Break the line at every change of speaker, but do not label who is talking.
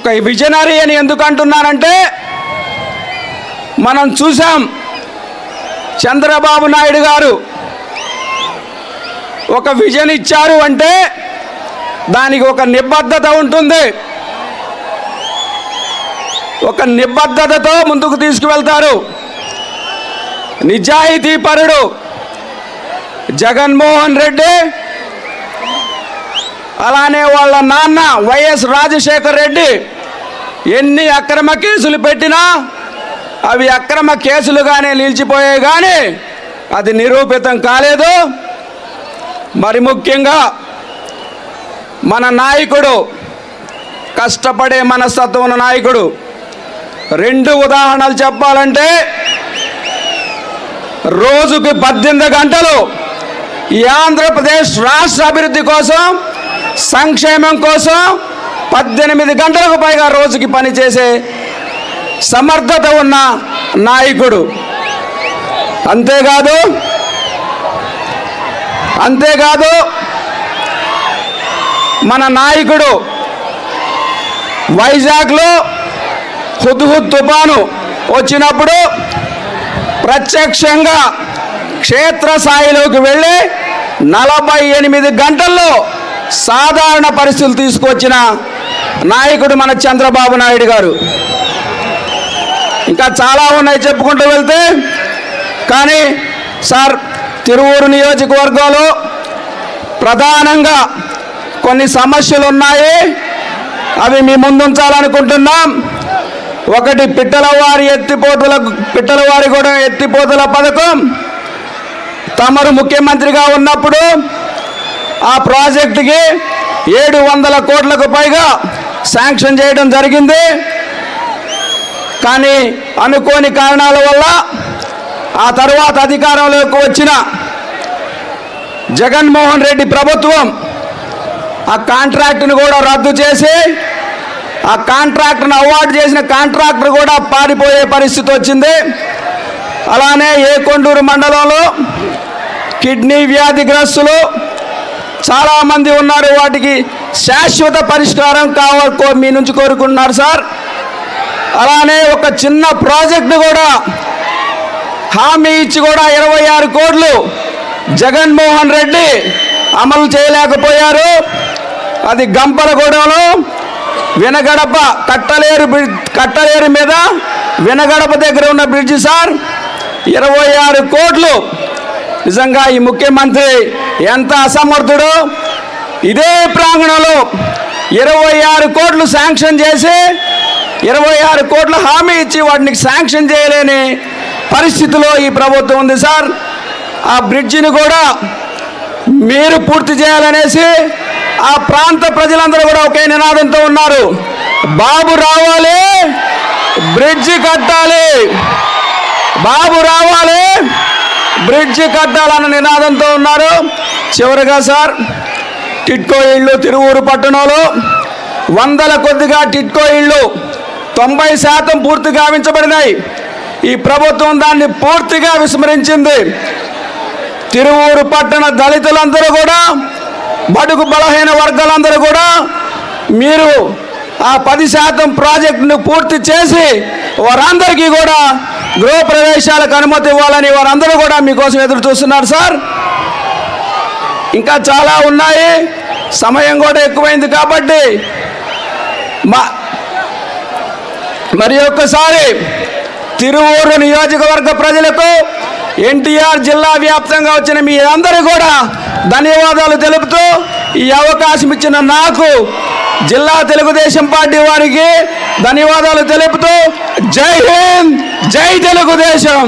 ఒక విజనరీ అని ఎందుకు అంటున్నానంటే మనం చూసాం చంద్రబాబు నాయుడు గారు ఒక విజన్ ఇచ్చారు అంటే దానికి ఒక నిబద్ధత ఉంటుంది. ఒక నిబద్ధతతో ముందుకు తీసుకువెళ్తారు. నిజాయితీ పరుడు జగన్మోహన్ రెడ్డి అలానే వాళ్ళ నాన్న వైఎస్ రాజశేఖర్ రెడ్డి ఎన్ని అక్రమ కేసులు పెట్టినా అవి అక్రమ కేసులుగానే నిలిచిపోయాయి కానీ అది నిరూపితం కాలేదు. మరి ముఖ్యంగా మన నాయకుడు కష్టపడే మనస్తత్వం ఉన్న నాయకుడు రెండు ఉదాహరణలు చెప్పాలంటే రోజుకి పద్దెనిమిది గంటలు ఈ ఆంధ్రప్రదేశ్ రాష్ట్ర అభివృద్ధి కోసం సంక్షేమం కోసం పద్దెనిమిది గంటలకు పైగా రోజుకి పనిచేసే సమర్థత ఉన్న నాయకుడు. అంతేకాదు అంతేకాదు మన నాయకుడు వైజాగ్లో హుద్హుద్ తుఫాను వచ్చినప్పుడు ప్రత్యక్షంగా క్షేత్రస్థాయిలోకి వెళ్ళి నలభై ఎనిమిది గంటల్లో సాధారణ పరిస్థితులు తీసుకొచ్చిన నాయకుడు మన చంద్రబాబు నాయుడు గారు. ఇంకా చాలా ఉన్నాయి చెప్పుకుంటూ వెళ్తే కానీ సార్ తిరువూరు నియోజకవర్గంలో ప్రధానంగా కొన్ని సమస్యలు ఉన్నాయి అవి మీ ముందుంచాలనుకుంటున్నాం. ఒకటి పిట్టలవారి ఎత్తిపోతల పిట్టలవారి కూడా ఎత్తిపోతల పథకం. తమరు ముఖ్యమంత్రిగా ఉన్నప్పుడు ఆ ప్రాజెక్టుకి ఏడు వందల కోట్లకు పైగా శాంక్షన్ చేయడం జరిగింది. కానీ అనుకోని కారణాల వల్ల ఆ తర్వాత అధికారంలోకి వచ్చిన జగన్మోహన్ రెడ్డి ప్రభుత్వం ఆ కాంట్రాక్ట్ను కూడా రద్దు చేసి ఆ కాంట్రాక్టర్ను అవార్డు చేసిన కాంట్రాక్టర్ కూడా పారిపోయే పరిస్థితి వచ్చింది. అలానే ఏ కొండూరు మండలంలో కిడ్నీ వ్యాధిగ్రస్తులు చాలామంది ఉన్నారు. వాటికి శాశ్వత పరిష్కారం కావాలకో మీ నుంచి కోరుకుంటున్నారు సార్. అలానే ఒక చిన్న ప్రాజెక్టు కూడా హామీ ఇచ్చి కూడా ఇరవై ఆరు కోట్లు జగన్మోహన్ రెడ్డి అమలు చేయలేకపోయారు. అది గంపలగూడెంలో వినగడప కట్టలేరు బ్రిడ్జ్ కట్టలేరు మీద వినగడప దగ్గర ఉన్న బ్రిడ్జి సార్. ఇరవై ఆరు కోట్లు. నిజంగా ఈ ముఖ్యమంత్రి ఎంత అసమర్థుడు? ఇదే ప్రాంగణంలో ఇరవై ఆరు కోట్లు శాంక్షన్ చేసి ఇరవై ఆరు కోట్ల హామీ ఇచ్చి వాటిని శాంక్షన్ చేయలేని పరిస్థితిలో ఈ ప్రభుత్వం ఉంది సార్. ఆ బ్రిడ్జిని కూడా మీరు పూర్తి చేయాలనేసి ఆ ప్రాంత ప్రజలందరూ కూడా ఒకే నినాదంతో ఉన్నారు. బాబు రావాలి బ్రిడ్జి కట్టాలి. బాబు రావాలి బ్రిడ్జ్ కట్టాలన్న నినాదంతో ఉన్నారు. చివరిగా సార్ టిట్కో ఇళ్ళు తిరువూరు పట్టణంలో వందల కొద్దిగా టిట్కో ఇళ్ళు తొంభై శాతం పూర్తి గావించబడినాయి. ఈ ప్రభుత్వం దాన్ని పూర్తిగా విస్మరించింది. తిరువూరు పట్టణ దళితులందరూ కూడా బడుగు బలహీన వర్గాలందరూ కూడా మీరు ఆ పది శాతం ప్రాజెక్టును పూర్తి చేసి వారందరికీ కూడా గృహ ప్రవేశాలకు అనుమతి ఇవ్వాలని వారందరూ కూడా మీకోసం ఎదురు చూస్తున్నారు సార్. ఇంకా చాలా ఉన్నాయి. సమయం కూడా ఎక్కువైంది కాబట్టి మా మరి ఒక్కసారి తిరువూరు నియోజకవర్గ ప్రజలకు ఎన్టీఆర్ జిల్లా వ్యాప్తంగా వచ్చిన మీ అందరూ కూడా ధన్యవాదాలు తెలుపుతూ ఈ అవకాశం ఇచ్చిన నాకు జిల్లా తెలుగుదేశం పార్టీ వారికి ధన్యవాదాలు తెలుపుతూ జై హింద్ జై తెలుగుదేశం.